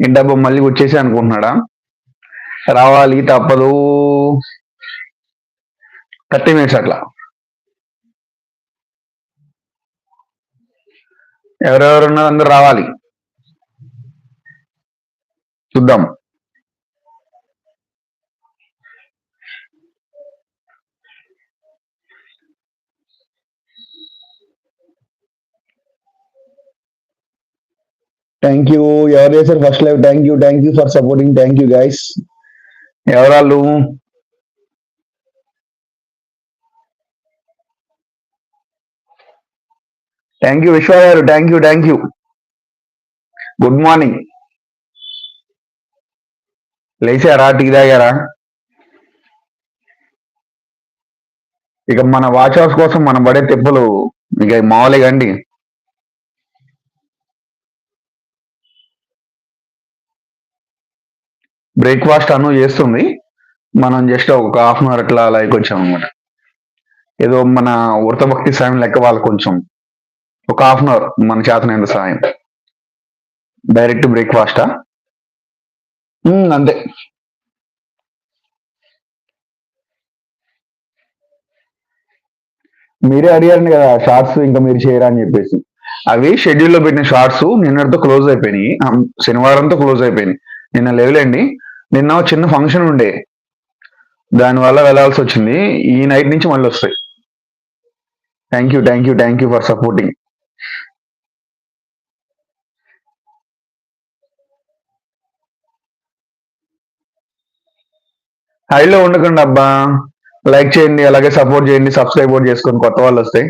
ఈ డబ్బు మళ్ళీ వచ్చేసి అనుకుంటున్నాడా? రావాలి తప్పదు. థర్టీ మినిట్స్ అట్లా. ఎవరెవరు ఉన్నారు అందరు రావాలి. చూద్దాం. థ్యాంక్ యూ ఎవరు చేశారు first live thank you thank you for supporting thank you guys ఎవరాళ్ళు? Thank you Vishwa garu. Thank you thank you good morning లేచారా? Tea తాగారా? ఇక మన వాచ్ హౌస్ కోసం మనం పడే తెప్పులు ఇక మామూలుగా అండి. బ్రేక్ఫాస్ట్ అను చేస్తుంది. మనం జస్ట్ ఒక హాఫ్ అన్ అవర్ అట్లా లైక్ వచ్చాం అనమాట ఏదో మన వృతభక్తి సాయం లెక్క వాళ్ళు కొంచెం ఒక హాఫ్ అన్ అవర్ మన చేతనైన సాయం. డైరెక్ట్ బ్రేక్ఫాస్టా అంతే. మీరే అడిగారండి కదా షార్ట్స్ ఇంకా మీరు చేయరా అని చెప్పేసి. అవి షెడ్యూల్లో పెట్టిన షార్ట్స్ నిన్నటితో క్లోజ్ అయిపోయినాయి. శనివారంతో క్లోజ్ అయిపోయినాయి. నిన్న లేవులేండి నిన్న చిన్న ఫంక్షన్ ఉండే. దానివల్ల వెళ్ళాల్సి వచ్చింది. ఈ నైట్ నుంచి మళ్ళీ వస్తాయి. Thank you thank you thank you for supporting హైలో ఉండకండి అబ్బా. లైక్ చేయండి అలాగే సపోర్ట్ చేయండి సబ్స్క్రైబ్ కూడా చేసుకొని కొత్త వాళ్ళు వస్తాయి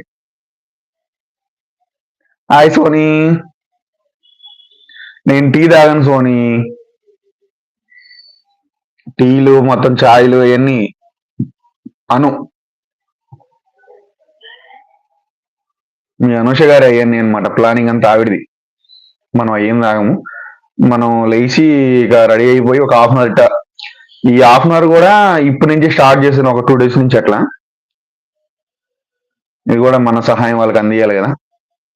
హాయ్ సోనీ నేను టీ తాగను సోనీ టీలు మొత్తం ఛాయ్లు అవన్నీ అను. మీ అనుష గారు అయ్యాన్ని అనమాట ప్లానింగ్ అంతా ఆవిడది. మనం అయ్యేం తాగము మనం లేచి ఇక రెడీ అయిపోయి ఒక హాఫ్ అన్ అవర్ ఈ హాఫ్ అన్ అవర్ కూడా ఇప్పటి నుంచి స్టార్ట్ చేసాను ఒక టూ డేస్ నుంచి అట్లా. ఇది కూడా మన సహాయం వాళ్ళకి అందియాలి కదా.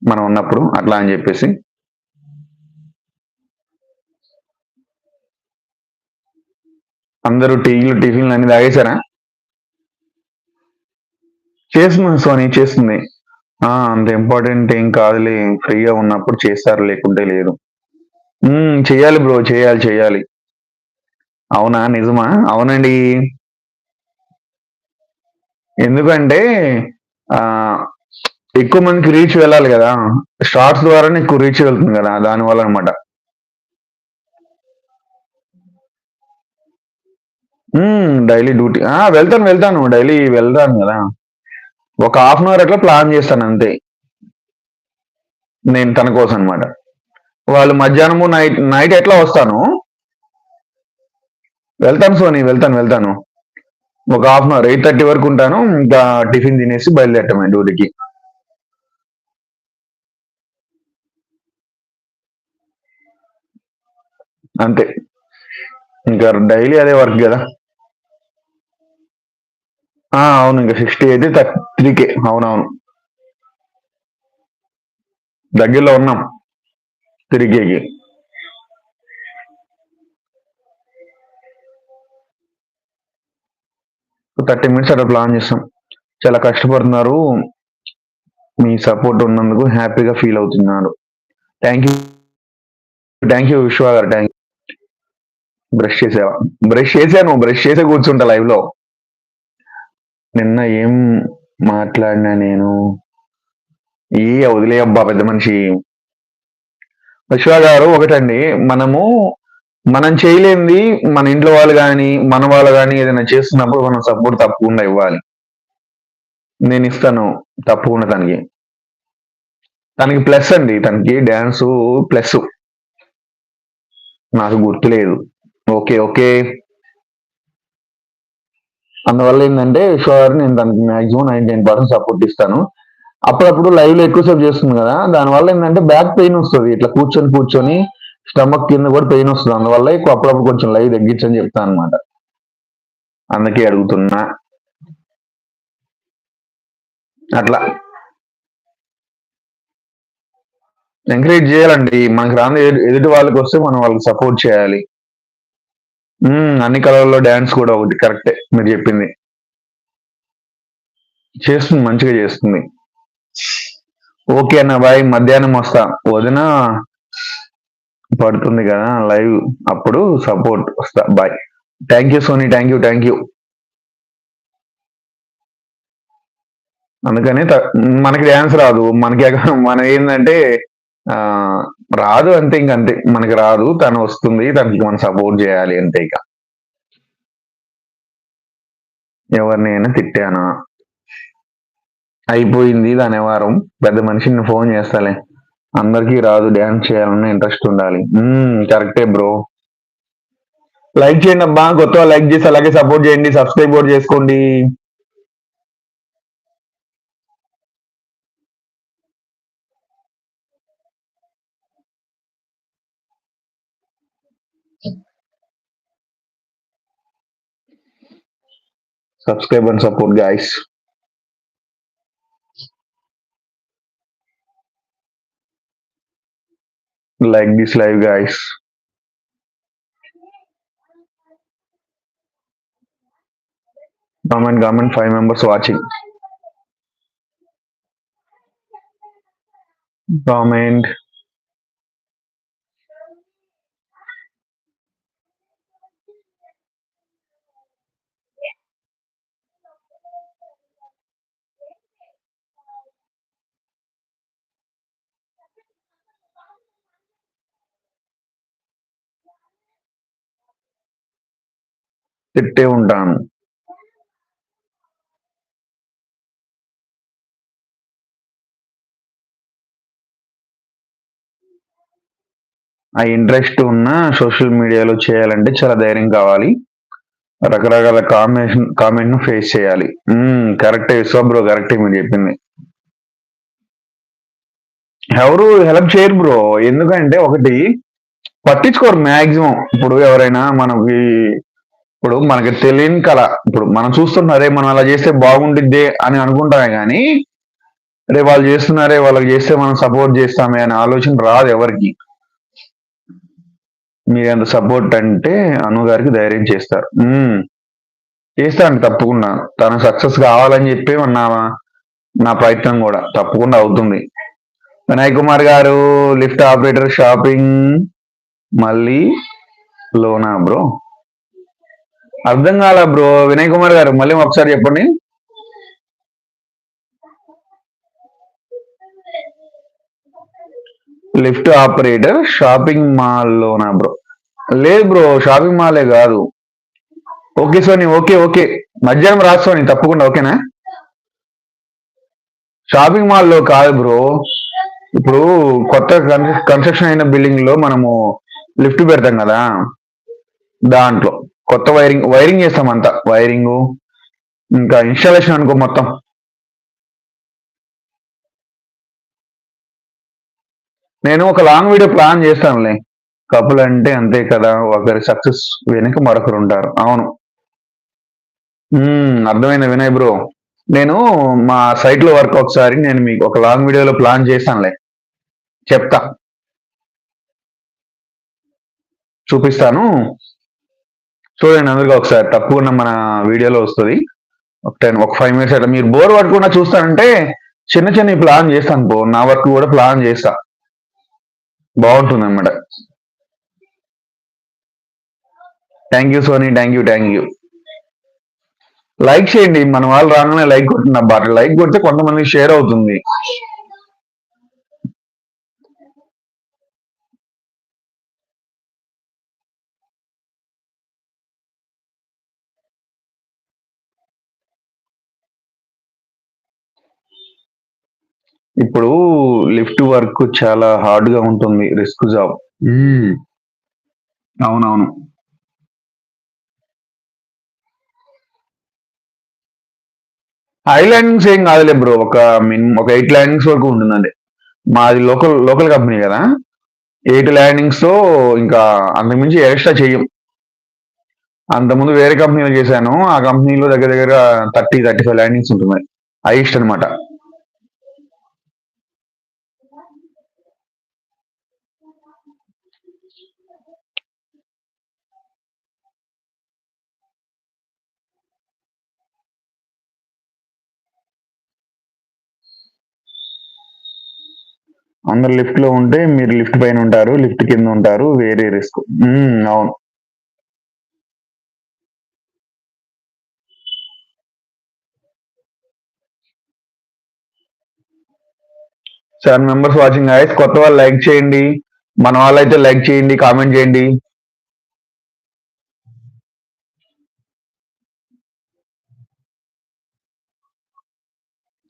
మనం ఉన్నప్పుడు అట్లా అని చెప్పేసి. అందరూ టీలు టిఫిన్లు అన్ని తాగేశారా? చేస్తుంది సోనీ చేస్తుంది. ఆ అంత ఇంపార్టెంట్ ఏం కాదులే ఫ్రీగా ఉన్నప్పుడు చేస్తారు లేకుంటే లేదు. చేయాలి బ్రో చేయాలి చేయాలి. అవునా నిజమా? అవునండి. ఎందుకంటే ఆ ఎక్కువ మందికి రీచ్ వెళ్ళాలి కదా. షార్ట్స్ ద్వారానే ఎక్కువ రీచ్ వెళ్తుంది కదా దానివల్ల అనమాట డైలీ డ్యూటీ ఆ వెళ్తాను వెళ్తాను. డైలీ వెళ్తాను కదా. ఒక హాఫ్ అన్ అవర్ అట్లా ప్లాన్ చేస్తాను అంతే. నేను తన కోసం అనమాట వాళ్ళు మధ్యాహ్నము నైట్ నైట్ ఎట్లా వస్తాను? వెళ్తాను సోని వెళ్తాను వెళ్తాను. ఒక half an hour eight thirty వరకు ఉంటాను. ఇంకా టిఫిన్ తినేసి బయలుదేరటమే డ్యూటీకి. అంతే. ఇంకా డైలీ అదే వర్క్ కదా? ఆ, అవును ఇంకా సిక్స్టీ అయితే త్రీకే అవునవును. దగ్గరలో ఉన్నాం త్రీకేకి థర్టీ మినిట్స్ అట్లా ప్లాన్ చేస్తాం. చాలా కష్టపడుతున్నారు. మీ సపోర్ట్ ఉన్నందుకు హ్యాపీగా ఫీల్ అవుతున్నారు thank you. Thank you Vishwa గారు థ్యాంక్ బ్రష్ చేసావా? బ్రష్ చేశాను బ్రష్ చేసే కూర్చుంటా లైవ్లో. నిన్న ఏం మాట్లాడినా నేను? ఏ వదిలే అబ్బా పెద్ద మనిషి. విశ్వ గారు ఒకటండి మనము మనం చేయలేంది మన ఇంట్లో వాళ్ళు కానీ మన వాళ్ళు కానీ ఏదైనా చేస్తున్నప్పుడు మనం సపోర్ట్ తప్పకుండా ఇవ్వాలి. నేను ఇస్తాను తప్పకుండా తనకి. తనకి ప్లస్ అండి తనకి డ్యాన్స్ ప్లస్. నాకు గుర్తులేదు. Okay okay. అందువల్ల ఏంటంటే షో నేను దానికి maximum ninety nine percent support ఇస్తాను. అప్పుడప్పుడు లైవ్లో ఎక్కువసేపు చేస్తుంది కదా దానివల్ల ఏంటంటే బ్యాక్ పెయిన్ వస్తుంది. ఇట్లా కూర్చొని కూర్చొని స్టమక్ కింద కూడా పెయిన్ వస్తుంది. అందువల్ల ఎక్కువ అప్పుడప్పుడు కొంచెం లైవ్ తగ్గించని చెప్తాను అనమాట అందుకే అడుగుతున్నా. అట్లా. ఎంకరేజ్ చేయాలండి. మనకి రాని ఎదుటి వాళ్ళకి వస్తే మనం వాళ్ళకి సపోర్ట్ చేయాలి. అన్ని కళల్లో డ్యాన్స్ కూడా ఒకటి కరెక్టే మీరు చెప్పింది. చేస్తుంది మంచిగా చేస్తుంది. ఓకే అన్న బాయ్ మధ్యాహ్నం వస్తా. వదిన పడుతుంది కదా లైవ్ అప్పుడు సపోర్ట్ వస్తా bye. Thank you Soni thank you thank you అందుకని మనకి డ్యాన్స్ రాదు మనకి మన ఏంటంటే ఆ రాదు అంతే ఇంక అంతే. మనకి రాదు తను వస్తుంది తనకి మనం సపోర్ట్ చేయాలి అంతే ఇక. ఎవరినైనా తిట్టానా? అయిపోయింది దాని వారం పెద్ద మనిషిని ఫోన్ చేస్తాలే. అందరికీ రాదు డ్యాన్స్ చేయాలన్న ఇంట్రెస్ట్ ఉండాలి. కరెక్టే బ్రో లైక్ చేయండి అబ్బా. కొత్త లైక్ చేసి అలాగే సపోర్ట్ చేయండి సబ్స్క్రైబ్ కూడా చేసుకోండి. subscribe and support guys. Like this live guys. Comment comment five members watching. Comment తిట్టే ఉంటాను. ఆ ఇంట్రెస్ట్ ఉన్న సోషల్ మీడియాలో చేయాలంటే చాలా ధైర్యం కావాలి. రకరకాల కామెషన్ కామెంట్ను ఫేస్ చేయాలి. కరెక్టే విశ్వ బ్రో కరెక్టే మీరు చెప్పింది. ఎవరు హెల్ప్ చేయరు బ్రో ఎందుకంటే ఒకటి పట్టించుకోరు మాక్సిమం. ఇప్పుడు ఎవరైనా మనకి ఇప్పుడు మనకి తెలియని కళ. ఇప్పుడు మనం చూస్తున్నారే మనం అలా చేస్తే బాగుండిద్దే అని అనుకుంటామే కానీ రే వాళ్ళు చేస్తున్నారే వాళ్ళకి చేస్తే మనం సపోర్ట్ చేస్తామే అనే ఆలోచన రాదు ఎవరికి. మీరు ఎంత సపోర్ట్ అంటే అను గారికి ధైర్యం చేస్తారు. ఉమ్, చేస్తాను తప్పకుండా. తను సక్సెస్ కావాలని చెప్పి నా నా ప్రయత్నం కూడా తప్పకుండా అవుతుంది. వినయ్ కుమార్ గారు లిఫ్ట్ ఆపరేటర్ షాపింగ్ మళ్ళీ లోనా బ్రో? అర్థం కాల బ్రో. వినయ్ కుమార్ గారు మళ్ళీ ఒకసారి చెప్పండి. లిఫ్ట్ ఆపరేటర్ షాపింగ్ మాల్లోనా బ్రో? లేదు బ్రో షాపింగ్ మాలే కాదు. Okay Soni okay okay. మధ్యాహ్నం రా సోని తప్పకుండా ఓకేనా? షాపింగ్ మాల్లో కాదు బ్రో. ఇప్పుడు కొత్త కన్స్ట్రక్షన్ అయిన బిల్డింగ్లో మనము లిఫ్ట్ పెడతాం కదా దాంట్లో. కొత్త వైరింగ్ వైరింగ్ చేస్తాం అంతా. వైరింగ్ ఇంకా ఇన్స్టాలేషన్ అనుకో మొత్తం. నేను ఒక లాంగ్ వీడియో ప్లాన్ చేస్తానులే. కపుల్ అంటే అంతే కదా ఒకరి సక్సెస్ వెనుక మరొకరు ఉంటారు. అవును. అర్థమైన అర్థమైంది వినయ్ బ్రో. నేను మా సైట్లో వర్క్ ఒకసారి నేను మీకు ఒక లాంగ్ వీడియోలో ప్లాన్ చేస్తానులే. చెప్తా. చూపిస్తాను. చూడండి అందరికీ ఒకసారి తప్పకుండా మన వీడియోలో వస్తుంది. ఒక టెన్ ఒక ఫైవ్ మినిట్స్ అట్లా మీరు బోర్ పట్టకుండా చూస్తానంటే చిన్న చిన్న ప్లాన్ చేస్తాను పో నా వర్క్ కూడా ప్లాన్ చేస్తా. బాగుంటుంది అనమాట thank you Soni thank you thank you like చేయండి. మన వాళ్ళు రాగానే లైక్ కొట్టిన బాట లైక్ కొడితే కొంతమంది షేర్ అవుతుంది. ఇప్పుడు లిఫ్ట్ వర్క్ చాలా హార్డ్గా ఉంటుంది రిస్క్ జాబ్. అవునవును. హై ల్యాండింగ్స్ ఏం కాదులే బ్రో ఒక మినిమం ఒక ఎయిట్ ల్యాండింగ్స్ వరకు ఉంటుందండి. మాది లోకల్ లోకల్ కంపెనీ కదా. ఎయిట్ ల్యాండింగ్స్తో ఇంకా అంతకుమించి ఎక్స్ట్రా చెయ్యం. అంతకుముందు వేరే కంపెనీలో చేశాను ఆ కంపెనీలో దగ్గర దగ్గర థర్టీ థర్టీ ఫైవ్ ల్యాండింగ్స్ ఉంటుంది హైయెస్ట్ అనమాట అందరు లిఫ్ట్లో ఉంటే మీరు లిఫ్ట్ పైన ఉంటారు లిఫ్ట్ కింద ఉంటారు వేరే రిస్క్. అవును. సెవెన్ మెంబర్స్ వాచింగ్ ఐస్ కొత్త వాళ్ళు లైక్ చేయండి. మన వాళ్ళైతే లైక్ చేయండి కామెంట్ చేయండి.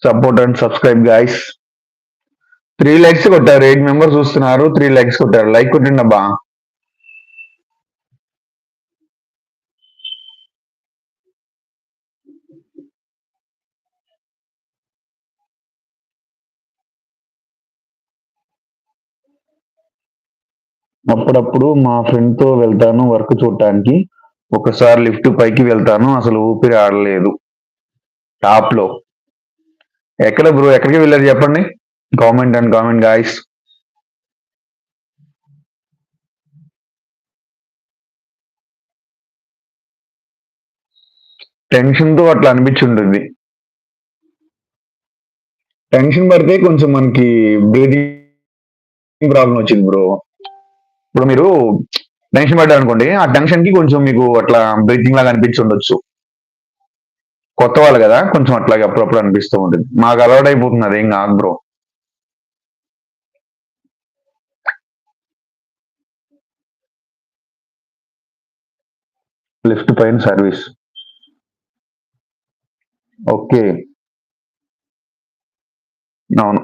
Support and subscribe guys three likes కొట్టారు. ఎయిట్ మెంబర్స్ చూస్తున్నారు. త్రీ లైక్స్ కొట్టారు. లైక్ కొట్టండి అబ్బా. అప్పుడప్పుడు మా ఫ్రెండ్తో వెళ్తాను వర్క్ చూడటానికి. ఒకసారి లిఫ్ట్ పైకి వెళ్తాను. అసలు ఊపిరి ఆడలేదు. టాప్లో. ఎక్కడ బ్రో ఎక్కడికి వెళ్ళారు చెప్పండి? గవర్నమెంట్ అండ్ గవర్నమెంట్ గాయస్ టెన్షన్తో అట్లా అనిపించుంటుంది. టెన్షన్ పడితే కొంచెం మనకి బ్రీతింగ్ ప్రాబ్లం వచ్చింది బ్రో ఇప్పుడు మీరు టెన్షన్ పడ్డారు అనుకోండి ఆ టెన్షన్కి కొంచెం మీకు అట్లా బ్రీతింగ్ లాగా అనిపించి ఉండొచ్చు కొత్త వాళ్ళు కదా కొంచెం అట్లాగే అప్పుడప్పుడు అనిపిస్తూ ఉంటుంది. మాకు అలవాటు అయిపోతుంది అదేం కాదు బ్రో లిఫ్ట్ పైన సర్వీస్. ఓకే. అవును.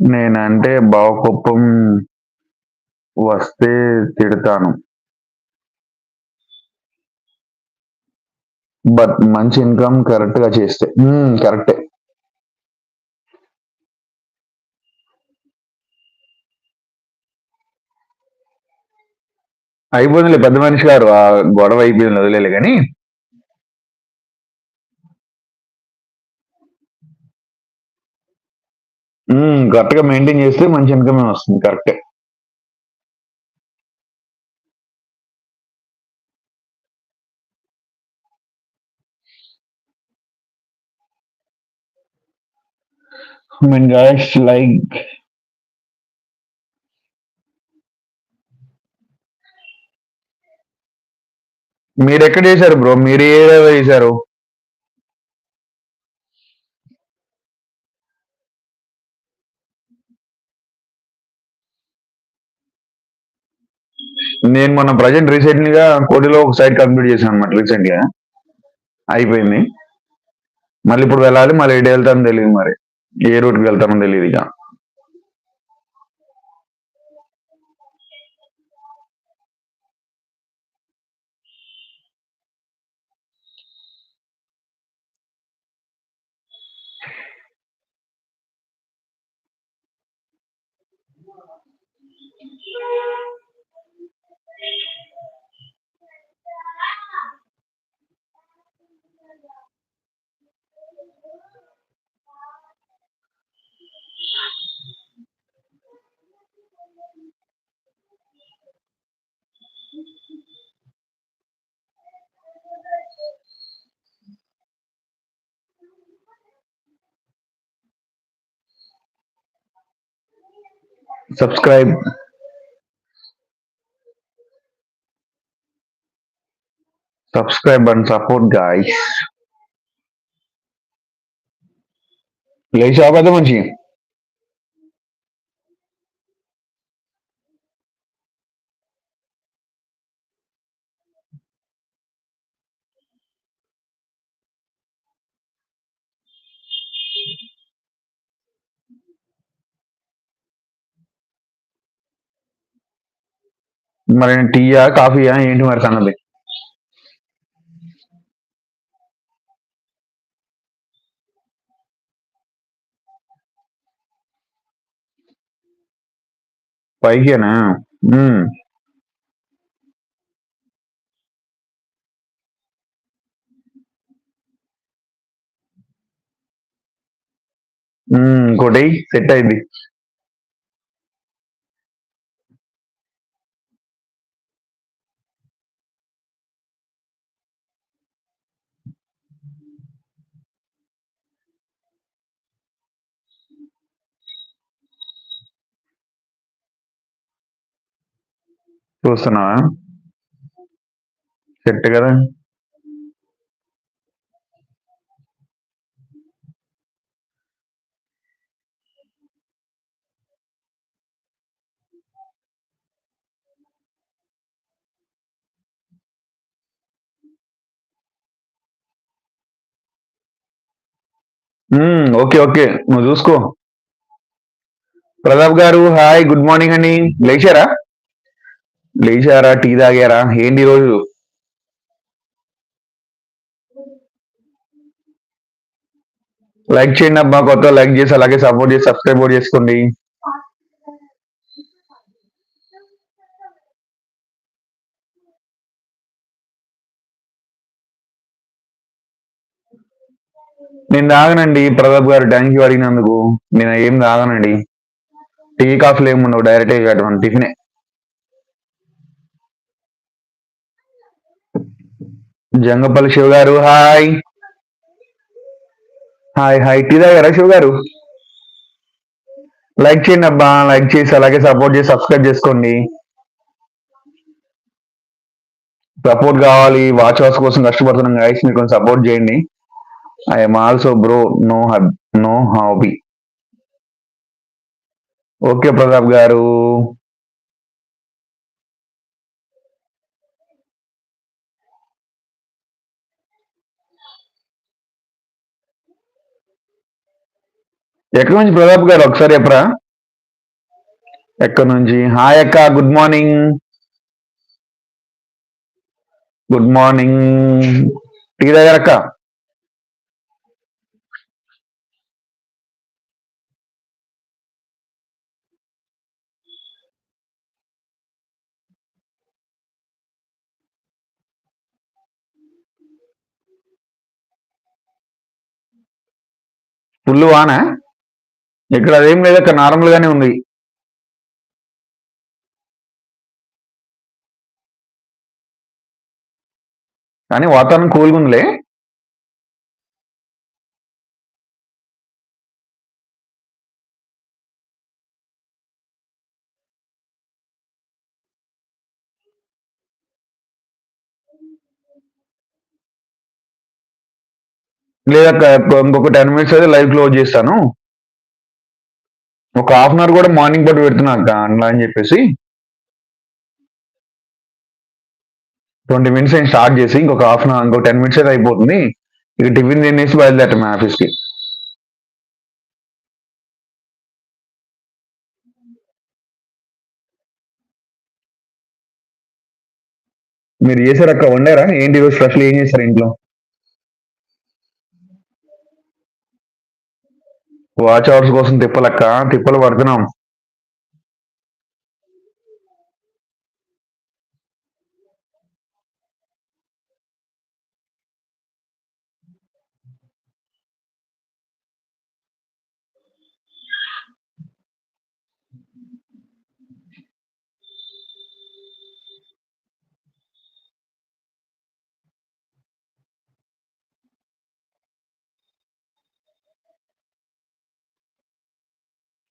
నేనంటే భావకోపం వస్తే తిడతాను. బట్ మంచి ఇన్కమ్ కరెక్ట్గా చేస్తే కరెక్టే. అయిపోయిందిలే పెద్ద మనిషి గారు ఆ గొడవ అయిపోయింది వదిలేదు కానీ కరెక్ట్గా మెయింటైన్ చేస్తే మంచి ఇన్కమ్ వస్తుంది కరెక్టే I mean, guys, like. మీరు ఎక్కడ చేశారు బ్రో మీరు ఏ ఏరియాలో చేశారు? నేను మొన్న ప్రజెంట్ రీసెంట్గా కోటిలో ఒక సైట్ కంప్లీట్ చేశాను అనమాట రీసెంట్గా అయిపోయింది. మళ్ళీ ఇప్పుడు వెళ్ళాలి మళ్ళీ ఎటు వెళ్తానో తెలియదు మరి. ఏ రూట్కి వెళ్తానో తెలియదు ఇక. Subscribe subscribe and support guys లేచావా పెద్ద మంచి మరి టీయా కాఫీయా ఏంటి మరి తనది పైకేనా? ఇంకోటి సెట్ అయింది. చూస్తున్నావా? సెట్ కదా? Um, okay okay. నువ్వు చూసుకో. ప్రతాప్ గారు హాయ్ గుడ్ మార్నింగ్ అండి. లేచారా? లేచారా? టీ తాగారా? ఏంటి రోజు లైక్ చేయండి అబ్బా కొత్త లైక్ చేసి అలాగే సపోర్ట్ చేసి సబ్స్క్రైబ్ కూడా చేసుకోండి. నేను తాగనండి ప్రతాప్ గారు థ్యాంక్ యూ అడిగినందుకు నేను ఏం తాగనండి. టీ కాఫీలు ఏమి ఉండవు డైరెక్ట్ టిఫినే. జంగపల్లి శివ గారు హాయ్. Hi hi. టీ తాగారా శివ గారు? లైక్ చేయండి అబ్బా లైక్ చేసి అలాగే సపోర్ట్ చేసి సబ్స్క్రైబ్ చేసుకోండి. సపోర్ట్ కావాలి వాచ్ వాచ్ కోసం కష్టపడుతున్నాం గైస్ మీరు కొంచెం సపోర్ట్ చేయండి. I'm also bro no hub no hobby okay Pratap గారు. ఎక్కడి నుంచి ప్రతాప్ గారు? ఒకసారి చెప్పరా? ఎక్కడి నుంచి? హాయ్ అక్క good morning. Good morning. Tea దగ్గర అక్క? ఫుల్ ఇక్కడ అదేం లేదు అక్కడ నార్మల్గానే ఉంది. కానీ వాతావరణం కూల్గా ఉందిలే. లేదక్క ఇంకొక టెన్ మినిట్స్ అయితే లైవ్ క్లోజ్ చేస్తాను. ఒక హాఫ్ అన్ అవర్ కూడా మార్నింగ్ పాటు పెడుతున్నా అక్క అట్లా అని చెప్పేసి. ట్వంటీ మినిట్స్ నేను స్టార్ట్ చేసి ఇంకొక హాఫ్ అన్ అవర్ ఇంకొక టెన్ మినిట్స్ అయితే అయిపోతుంది. ఇక టిఫిన్ తినేసి బయలుదేరటం ఆఫీస్కి మీరు చేశారు అక్క వండారా? ఏంటి ఈరోజు స్పెషల్ ఏం చేశారు ఇంట్లో? వాచ్ అవర్స్ కోసం తిప్పలక్క తిప్పలు పడుతున్నాం.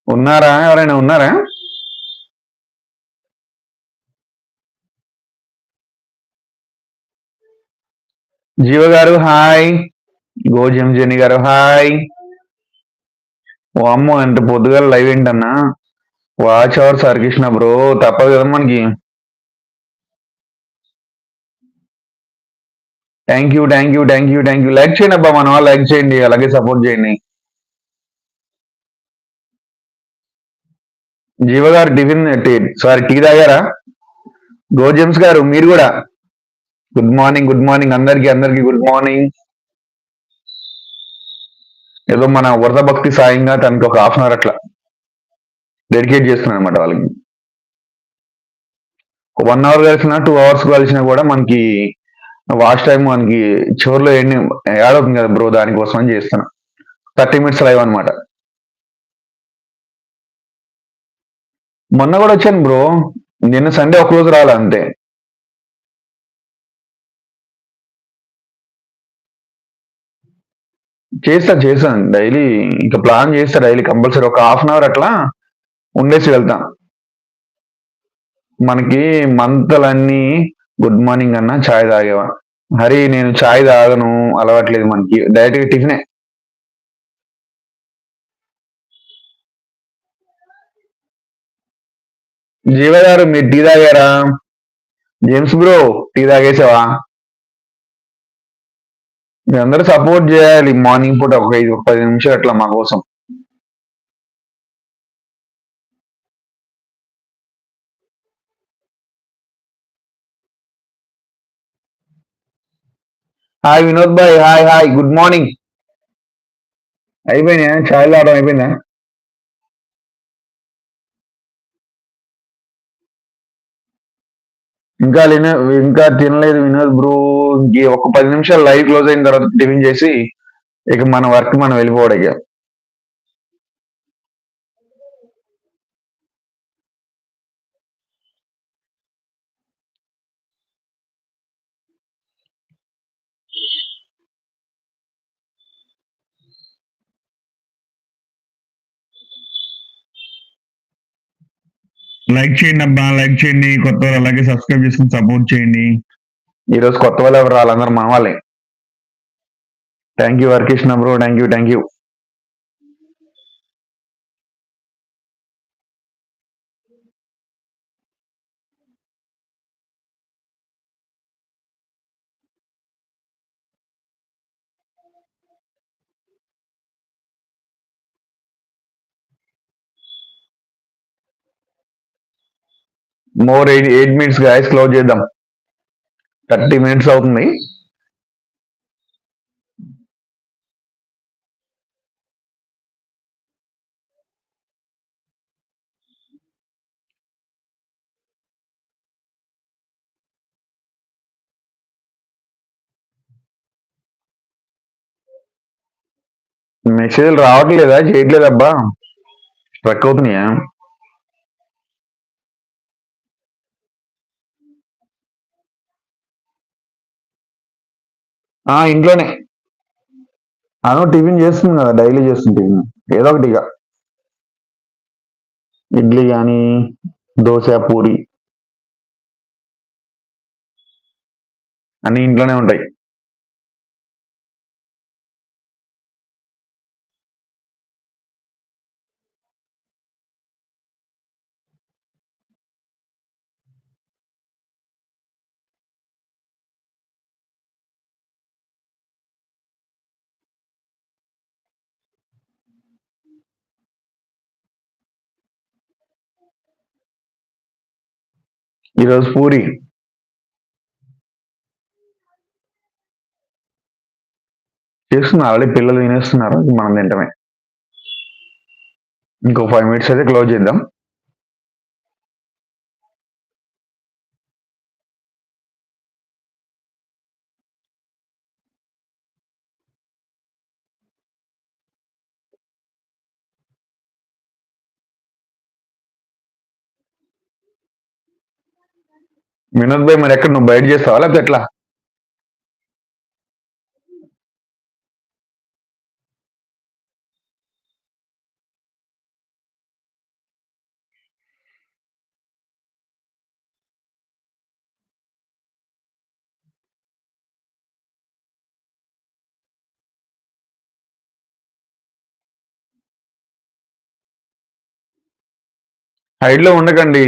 ఉన్నారా? ఎవరైనా ఉన్నారా? జీవ గారు హాయ్. గోజం జని గారు హాయ్. ఓ అమ్మో ఎంత పొద్దుగా లైవ్ ఏంటన్నా? వాచ్ అవర్ సర్కృష్ణ బ్రో తప్పదు కదా మనకి. Thank you thank you thank you thank you like చేయండి అబ్బా మన లైక్ చేయండి అలాగే సపోర్ట్ చేయండి. Jeeva garu tiffin sorry tea తాగారా? గోజమ్స్ గారు మీరు కూడా. Good morning good morning. అందరికి అందరికి గుడ్ మార్నింగ్. ఏదో మన వరద భక్తి సాయంగా తనకి ఒక హాఫ్ అన్ అవర్ అట్లా డెడికేట్ చేస్తున్నాను అనమాట వాళ్ళకి. వన్ అవర్ కలిసినా టూ అవర్స్ కలిసినా కూడా మనకి వాష్ టైం మనకి చివరిలో ఎన్ని యాడ్ అవుతుంది కదా బ్రో దానికోసం అని చేస్తున్నా. థర్టీ మినిట్స్ లైవ్ అనమాట మొన్న కూడా వచ్చాను బ్రో. నిన్న సండే ఒక రోజు రాలే అంతే. చేస్తా చేస్తాను డైలీ ఇంకా ప్లాన్ చేస్తా డైలీ కంపల్సరీ. ఒక హాఫ్ అన్ అవర్ అట్లా ఉండేసి వెళ్తా. మనకి మంతలన్నీ గుడ్ మార్నింగ్ అన్న చాయ్ తాగేవా హరి నేను చాయ్ తాగను అలవాట్లేదు మనకి. డైరెక్ట్గా టిఫినే. జీవ గారు మీరు టీ తాగారా? జేమ్స్ బ్రో టీ తాగేసావా? మీరందరూ సపోర్ట్ చేయాలి. మార్నింగ్ పూట ఒక ఐదు పది నిమిషాలు అట్లా మా కోసం. Hi Vinod bhai hi hi good morning అయిపోయినా చాయ్ తాగడం అయిపోయిందా? ఇంకా లేన ఇంకా తినలేదు వినోద్ బ్రో. ఇంక ఒక పది నిమిషాలు లైవ్ క్లోజ్ అయిన తర్వాత టిఫిన్ చేసి ఇక మన వర్క్ మనం వెళ్ళిపోవడం లైక్ చేయండి అబ్బా లైక్ చేయండి. కొత్త వాళ్ళు అలాగే సబ్స్క్రైబ్ చేసుకుని సపోర్ట్ చేయండి. ఈ రోజు కొత్త వాళ్ళు ఎవరు రాళ్ళందరూ మన వాళ్ళే. Thank you వర్కృష్ణ bro thank you thank you more eight eight minutes guys close చేద్దాం. థర్టీ మినిట్స్ అవుతుంది. మెసేజ్లు రావట్లేదా? చేయట్లేదబ్బా స్ట్రక్ అవుతున్నాయా? ఆ ఇంట్లోనే. అను టిఫిన్ చేస్తుంది కదా డైలీ చేస్తుంది టిఫిన్. ఏదో ఒకటి ఇక. ఇడ్లీ కానీ దోశ పూరి. అన్ని ఇంట్లోనే ఉంటాయి. ఈరోజు పూరి. చేస్తున్నారు? ఆల్రెడీ పిల్లలు తినేస్తున్నారు? మనం తింటమే. ఇంకో ఫైవ్ మినిట్స్ అయితే క్లోజ్ చేద్దాం. వినోద్ భాయ్ మరి ఎక్కడ నువ్వు బయట చేస్తావా? లేకపోతే ఎట్లా? హైడ్లో ఉండకండి.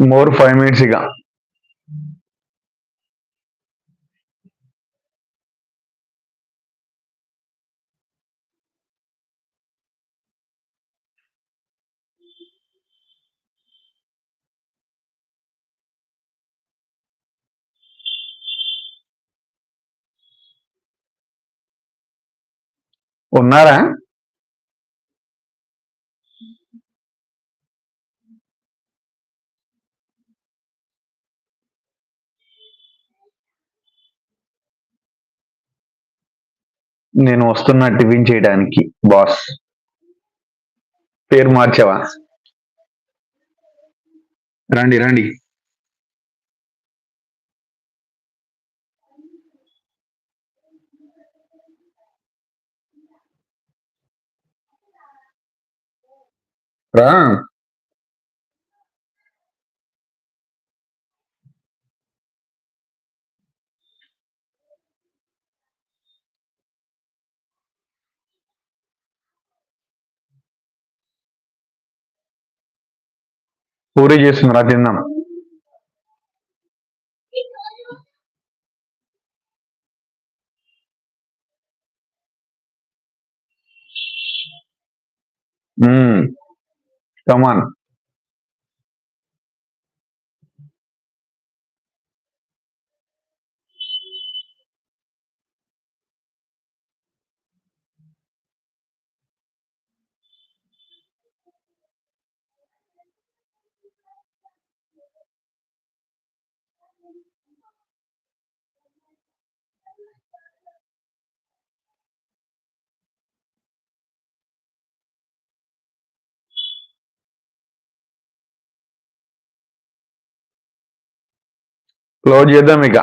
మోర్ ఫైవ్ మినిట్స్ ఇక. ఉన్నారా? నేను వస్తున్నా టిఫిన్ చేయడానికి బాస్. పేరు మార్చావా? రండి రండి. రా. పూరి చేస్తుందిరా తిందాం. కమాన్ క్లోజ్ చేద్దాం ఇక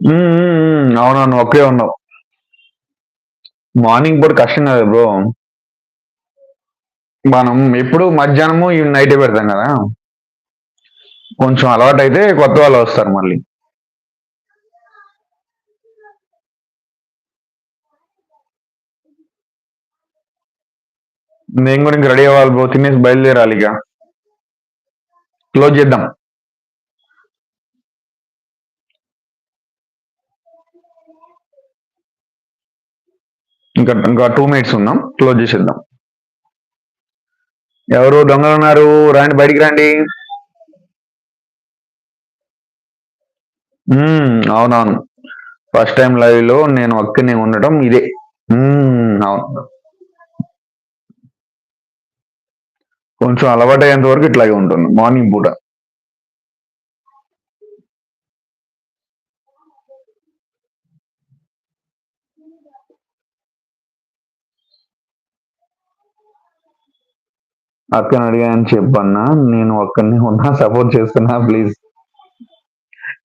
అవునవును ఒకే ఉన్నావు. మార్నింగ్ పూట కష్టం కదా బ్రో. మనం ఎప్పుడు మధ్యాహ్నము ఈ నైట్ పెడతాం కదా. కొంచెం అలవాటు అయితే కొత్త వాళ్ళు వస్తారు మళ్ళీ. నేను కూడా ఇంక రెడీ అవ్వాలి బ్రో. తినేసి బయలుదేరాలి ఇక. క్లోజ్ చేద్దాం. ఇంకా ఇంకా టూ మినిట్స్ ఉన్నాం. క్లోజ్ చేసేద్దాం. ఎవరు దొంగలు ఉన్నారు? రండి బయటికి రండి. అవునవును. ఫస్ట్ టైం లైవ్లో నేను ఒక్కనే ఉండటం ఇదే. అవును. కొంచెం అలవాటు అయ్యేంత వరకు ఇట్లాగే ఉంటుంది మార్నింగ్ పూట. అక్కని అడిగాను చెప్పన్నా నేను అక్కడిని ఉన్నా సపోర్ట్ చేస్తున్నా ప్లీజ్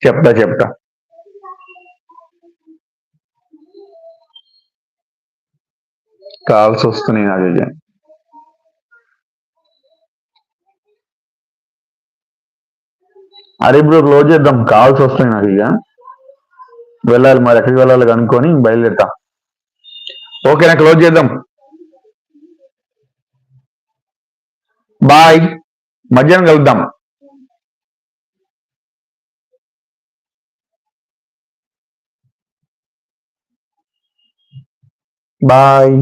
చెప్తా చెప్తా. కాల్స్ వస్తున్నాయి నాకు ఇక. అరే ఇప్పుడు క్లోజ్ చేద్దాం. కాల్స్ వస్తున్నాయి నాకు ఇక వెళ్ళాలి మరి ఎక్కడికి వెళ్ళాలి కనుక్కొని బయలుదేరుతా. ఓకేనా క్లోజ్ చేద్దాం. బాయ్. మధ్యాహ్నం కలుద్దాం. బాయ్.